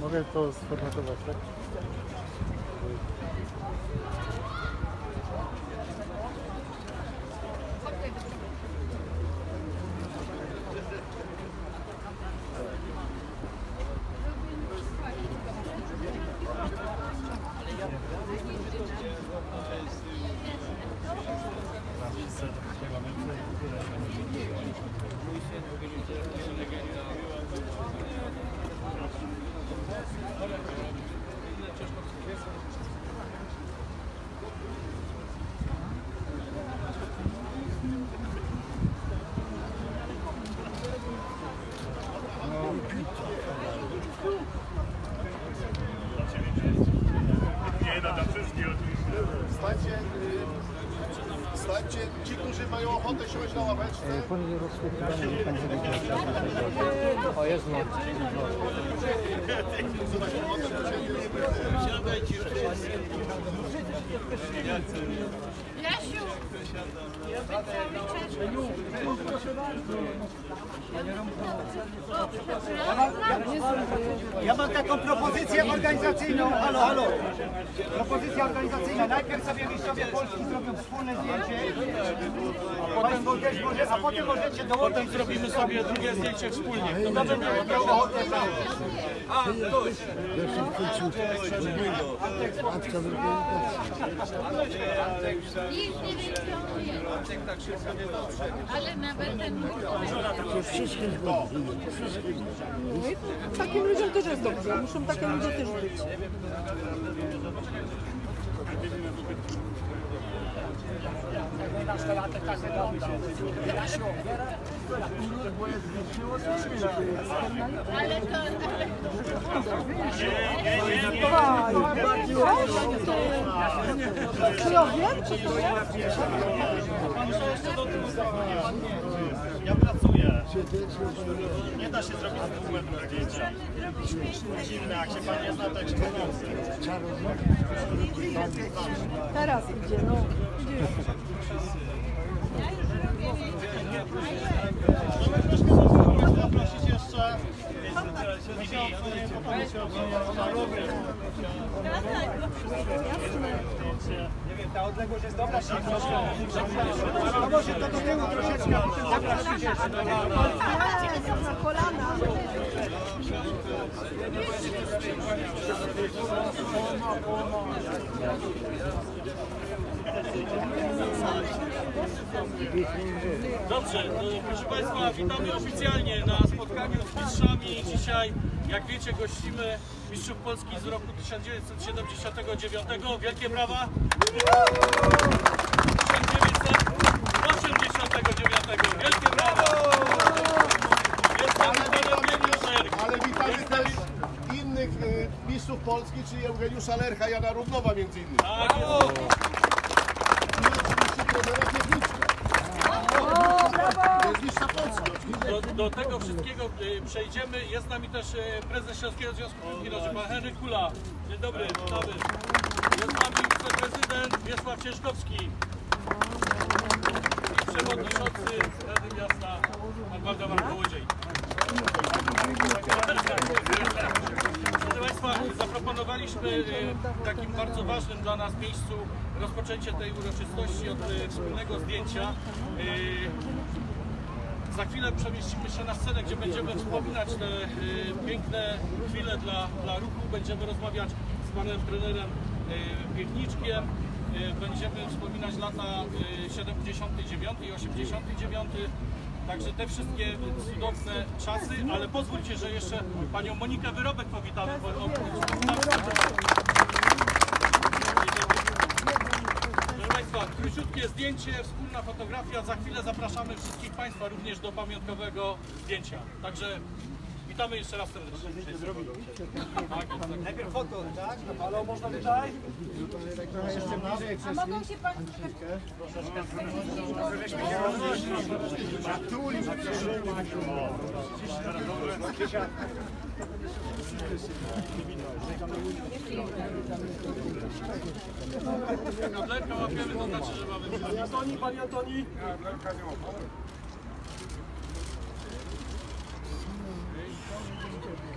Mogę to sformatować, tak? Stańcie, y, stańcie ci, którzy mają ochotę siąść na ławeczce. Pan nie rozświetlony, niech pan. O, jest no. Jasiu! Ja mam taką propozycję organizacyjną. Halo, halo. Propozycja organizacyjna. Najpierw sobie mistrzowie Polski zrobią wspólne zdjęcie. Państwo też może, a potem możecie dołączyć. Potem zrobimy sobie drugie zdjęcie wspólnie. Kto będzie miał ochotę. A, ktoś. Nie wie, Ale nawet ten Takim ludziom też jest dobrze, muszą takie ludzie też być. Ale to... Ale... Ja pracuję. Nie da się zrobić z dokumentu zdjęcia. Dziwne, jak się pan nie zna, to jak się. Teraz idzie, no. Mamy troszkę zastosować, zaprosić jeszcze. Nie wiem, ta odległość jest dobra, czy No może to do tyłu troszeczkę, a potem zapraszcie. Na kolana. Dobrze, proszę Państwa, witamy oficjalnie na spotkaniu z mistrzami. Dzisiaj, jak wiecie, gościmy mistrzów Polski z roku 1979. Wielkie brawa! 1989. Wielkie brawa! Jest tam pan Eugeniusz Erk. Ale witamy też innych y, mistrzów Polski, czyli Eugeniusza Lercha, Jana Równowa między innymi. Tak, jest. I oczywiście trenera Piewniczka. To jest mistrza Polski oczywiście. Do, do tego wszystkiego y, przejdziemy. Jest z nami też y, prezes Śląskiego Związku Piłki pan Henryk Kula. Dzień dobry, witamy. Jest z nami wiceprezydent Wiesław Ciężkowski. I przewodniczący Rady Miasta, pan Waldemar Kołodziej. Zaproponowaliśmy w takim bardzo ważnym dla nas miejscu rozpoczęcie tej uroczystości od y, wspólnego zdjęcia. Y, za chwilę przemieścimy się na scenę, gdzie będziemy wspominać te piękne chwile dla, dla ruchu. Będziemy rozmawiać z panem trenerem Piechniczkiem. Będziemy wspominać lata y, 79 i 89. Także te wszystkie cudowne czasy, ale pozwólcie, że jeszcze panią Monikę Wyrobek powitamy. Bo, o, Proszę Państwa, króciutkie zdjęcie, wspólna fotografia. Za chwilę zapraszamy wszystkich Państwa również do pamiątkowego zdjęcia. Także witamy jeszcze raz serdecznie. Tak, tak. Najpierw foto, tak? Halo, można tutaj? A mogą się Państwo... Lerka łapiemy, to znaczy, że mamy... Panie Antoni, panie Antoni.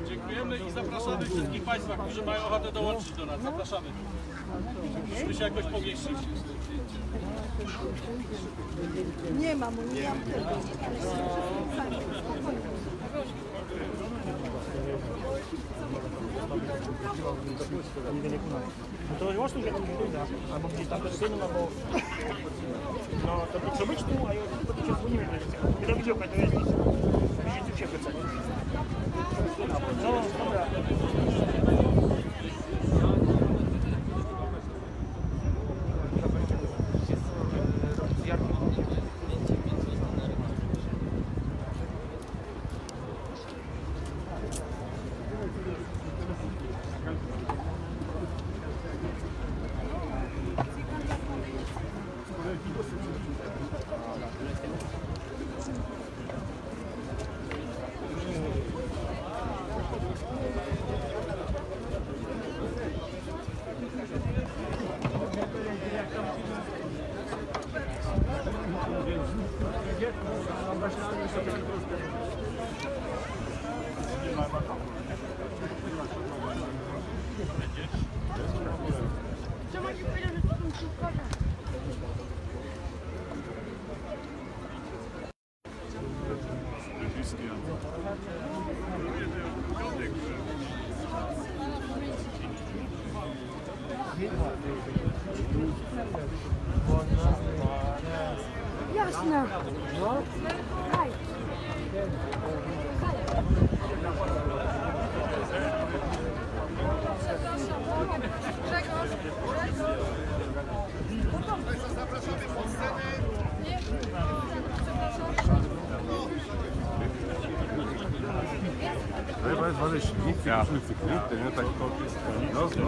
Dziękujemy i zapraszamy wszystkich Państwa, którzy mają ochotę dołączyć do nas. Zapraszamy. Musimy się jakoś pomieścić. Nie mam, nie mam tego. No to właśnie, że tam wyjdę, albo gdzieś tam przed synem, albo... No, to co być tu, a ja to cię dzwonimy. Nie do widziałka, to jest nic. Widzicie, się wycenię. No, dobra. Jasne. Nie tak No, no, no. Wtedy to był nie. Kiedy to były nie wygrywały. Właśnie no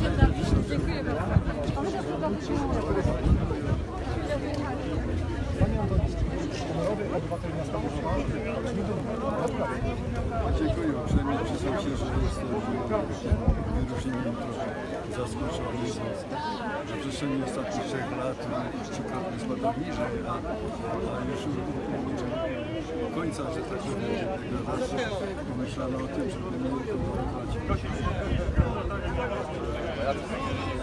Dziękuję Dziękuję uprzejmie. Przyznam się, że jestem wyróżnieniem trochę zaskoczony, że na przestrzeni ostatnich trzech lat trzykrotnie spadł niżej, a, a już końca, że tak powiem, degradacji pomyślano o tym, żeby nie Yeah.